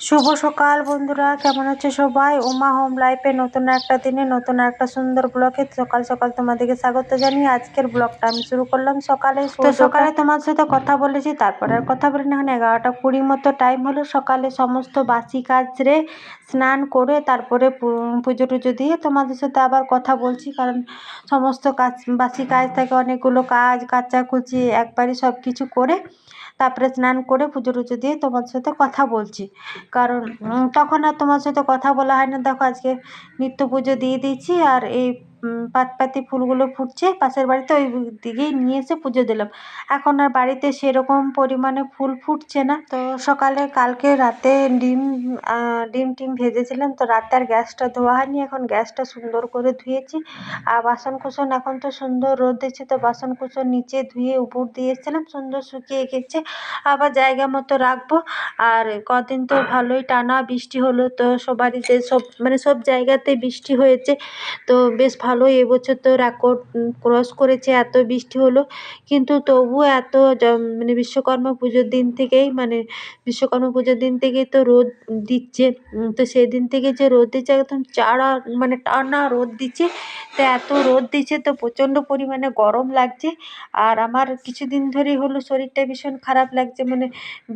শুভ সকাল বন্ধুরা কেমন আছে সবাই? উমা হোম লাইফে নতুন একটা দিনে নতুন একটা সুন্দর ব্লগে সকাল সকাল তোমাদেরকে স্বাগত জানিয়ে আজকের ব্লগটা আমি শুরু করলাম। সকালে তো সকালে তোমার সাথে কথা বলেছি তারপরে আর কথা বলি না এখন এগারোটা কুড়ি মতো টাইম হলো সকালে সমস্ত বাসি কাজ রে স্নান করে তারপরে পুজো টুজো দিয়ে তোমাদের সাথে আবার কথা বলছি। কারণ সমস্ত কাজ বাসি কাজ থাকে অনেকগুলো কাজ কাচাকুচি একবারই সব কিছু করে তারপরে স্নান করে পুজো টুজো দিয়ে তোমার সাথে কথা বলছি। কারণ তখন আর তোমার সাথে কথা বলা হয় না। দেখো, আজকে নিত্য পুজো দিয়ে দিয়েছি আর এই পাতপাতি ফুলগুলো ফুটছে, পাশের বাড়িতে ওই দিকেই নিয়ে এসে পুজো দিলাম। এখন আর বাড়িতে সেরকম পরিমাণে ফুল ফুটছে না। তো সকালে কালকে রাতে ডিম ডিম টিম ভেজেছিলাম, তো রাতে আর গ্যাসটা ধোয়া হয়নি। এখন গ্যাসটা সুন্দর করে ধুয়েছি। আর বাসন কুসন এখন তো সুন্দর রোদ দিচ্ছে, তো বাসন কুসন নিচে ধুয়ে উপর দিয়ে এসেছিলাম। সুন্দর শুকিয়ে গেছে। আবার জায়গা মতো রাখব। আর কদিন তো ভালোই টানা বৃষ্টি হলো, তো সবারই যে সব মানে সব জায়গাতে বৃষ্টি হয়েছে। তো বেশ ভালোই এবছর তো রেকর্ড ক্রস করেছে, এত বৃষ্টি হলো। কিন্তু তবুও এত মানে বিশ্বকর্মা পুজোর দিন থেকেই মানে বিশ্বকর্মা পুজোর দিন থেকেই তো রোদ দিচ্ছে। তো সেই দিন থেকে যে রোদ দিচ্ছে, একদম চারা মানে টানা রোদ দিচ্ছে। তো এত রোদ দিচ্ছে, তো প্রচণ্ড পরিমাণে গরম লাগছে। আর আমার কিছুদিন ধরেই হলো শরীরটা ভীষণ খারাপ লাগছে মানে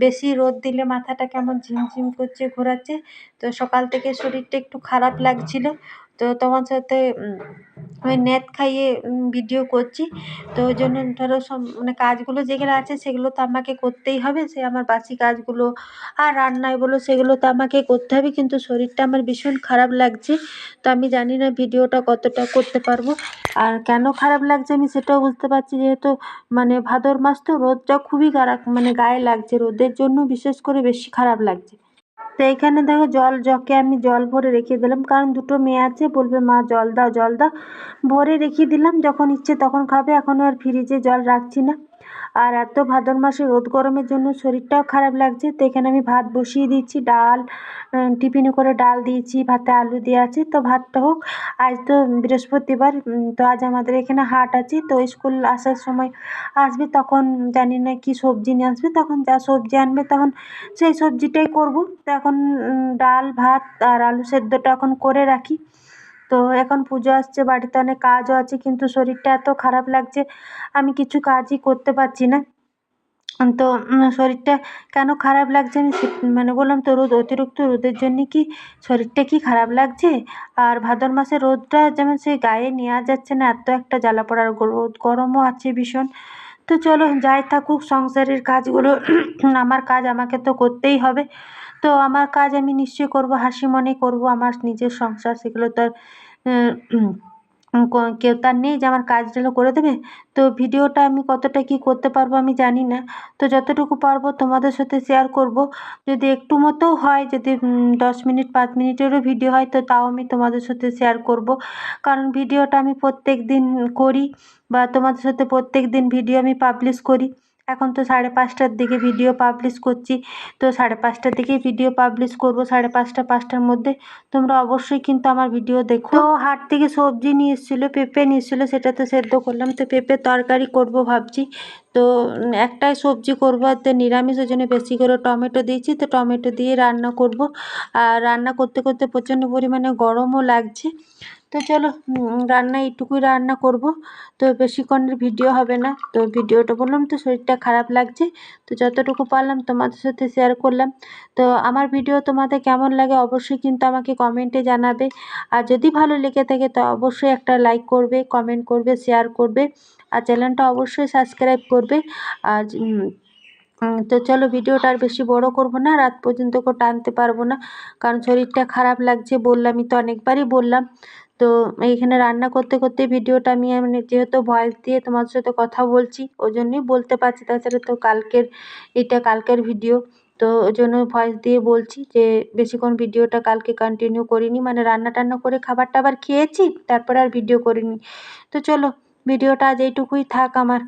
বেশি রোদ দিলে মাথাটা কেমন ঝিমঝিম করছে, ঘোরাচ্ছে। তো সকাল থেকে শরীরটা একটু খারাপ লাগছিল। তো তোমার সাথে ওই নেট খাইয়ে ভিডিও করছি। তো ওই জন্য ধরো সব মানে কাজগুলো যেগুলো আছে সেগুলো তো আমাকে করতেই হবে। সে আমার বাসি কাজগুলো আর রান্নায় বলো, সেগুলো তো আমাকে করতে হবে। কিন্তু শরীরটা আমার ভীষণ খারাপ লাগছে। তো আমি জানি না ভিডিওটা কতটা করতে পারব। আর কেন খারাপ লাগছে আমি সেটাও বুঝতে পারছি যেহেতু মানে ভাদর মাস তো রোদটা খুবই খারাপ মানে গায়ে লাগছে। রোদের জন্য বিশেষ করে বেশি খারাপ লাগছে। তো এখানে দেখো জল জকে আমি জল ভরে রেখে দিলাম। কারণ দুটো মেয়ে আছে, বলবে মা জল দাও জল দাও। ভরে রেখে দিলাম, যখন ইচ্ছে তখন খাবে। এখনও আর ফ্রিজে জল রাখছি না। আর এত ভাদর মাসে রোদ গরমের জন্য শরীরটাও খারাপ লাগছে। তো এখানে আমি ভাত বসিয়ে দিচ্ছি ডাল টিফিনে করে ডাল দিয়েছি, ভাতে আলু দেওয়া আছে। তো ভাতটা হোক, আজ তো বৃহস্পতিবার তো আজ আমাদের এখানে হাট আছে। তো স্কুল আসার সময় আসবে, তখন জানি না কি সবজি নিয়ে আসবে। তখন যা সবজি আনবে, তখন সেই সবজিটাই করব। তো এখন ডাল, ভাত আর আলু সেদ্ধটা এখন করে রাখি। তো এখন পুজো আসছে, বাড়িতে অনেক কাজও আছে, কিন্তু শরীরটা এত খারাপ লাগছে, আমি কিছু কাজই করতে পারছি না। তো শরীরটা কেন খারাপ লাগছে আমি মানে বললাম তো রোদ, অতিরিক্ত রোদের জন্য কি শরীরটা কি খারাপ লাগছে? আর ভাদর মাসে রোদটা যেমন সেই গায়ে নেওয়া যাচ্ছে না, এত একটা জ্বালা পড়ার রোদ গরমও আছে ভীষণ। তো চলো যাই থাকুক, সংসারের কাজগুলো, আমার কাজ আমাকে তো করতেই হবে। তো আমার কাজ আমি নিশ্চয়ই করব হাসি মনে করব, আমার নিজের সংসার, সেগুলো তো আর কেউ তার নেই যে আমার কাজগুলো করে দেবে? তো ভিডিওটা আমি কতটা কি করতে পারব আমি জানি না। তো যতটুকু পারব তোমাদের সাথে শেয়ার করব। যদি একটু মতো হয়, যদি দশ মিনিট, পাঁচ মিনিটেরও ভিডিও হয়, তো তাও আমি তোমাদের সাথে শেয়ার করব। কারণ ভিডিওটা আমি প্রত্যেক দিন করি বা তোমাদের সাথে প্রত্যেক দিন ভিডিও আমি পাবলিশ করি। এখন তো সাড়ে পাঁচটার দিকে ভিডিও পাবলিশ করছি। তো সাড়ে পাঁচটার দিকেই ভিডিও পাবলিশ করব, সাড়ে পাঁচটা, পাঁচটার মধ্যে। তোমরা অবশ্যই কিন্তু আমার ভিডিও দেখো। তো হাট থেকে সবজি নিয়ে এসেছিল, পেঁপে নিয়ে এসেছিল, সেটা তো সেদ্ধ করলাম। তো পেঁপে তরকারি করব ভাবছি। তো একটাই সবজি করব, তো নিরামিষ, ওই জন্য বেশি করে টমেটো দিয়েছি। তো টমেটো দিয়ে রান্না করব। আর রান্না করতে করতে প্রচণ্ড পরিমাণে গরমও লাগছে। তো চলো রান্না, এইটুকুই রান্না করব। তো বেশিক্ষণের ভিডিও হবে না। তো ভিডিওটা বললাম তো শরীরটা খারাপ লাগছে। তো যতটুকু পারলাম তোমাদের সাথে শেয়ার করলাম। তো আমার ভিডিও তোমাদের কেমন লাগে অবশ্যই কিন্তু আমাকে কমেন্টে জানাবে। আর যদি ভালো লেগে থাকে তো অবশ্যই একটা লাইক করবে কমেন্ট করবে শেয়ার করবে। আর চ্যানেলটা অবশ্যই সাবস্ক্রাইব করবে। আর তো চলো ভিডিওটা আর বেশি বড় করব না, রাত পর্যন্ত টানতে পারব না। কারণ শরীরটা খারাপ লাগছে বললামই তো, অনেকবারই বললাম। তো এইখানে রান্না করতে করতে ভিডিওটা আমি মানে যেহেতু ভয়েস দিয়ে তোমার সাথে কথা বলছি ওই জন্যই বলতে পারছি। তাছাড়া তো কালকের, এটা কালকের ভিডিও তো ওই জন্য ভয়েস দিয়ে বলছি যে বেশিক্ষণ ভিডিওটা কালকে কন্টিনিউ করিনি। মানে রান্না টান্না করে খাবার টাবার খেয়েছি, তারপরে আর ভিডিও করিনি। তো চলো, ভিডিওটা আজ এইটুকুই থাক আমার।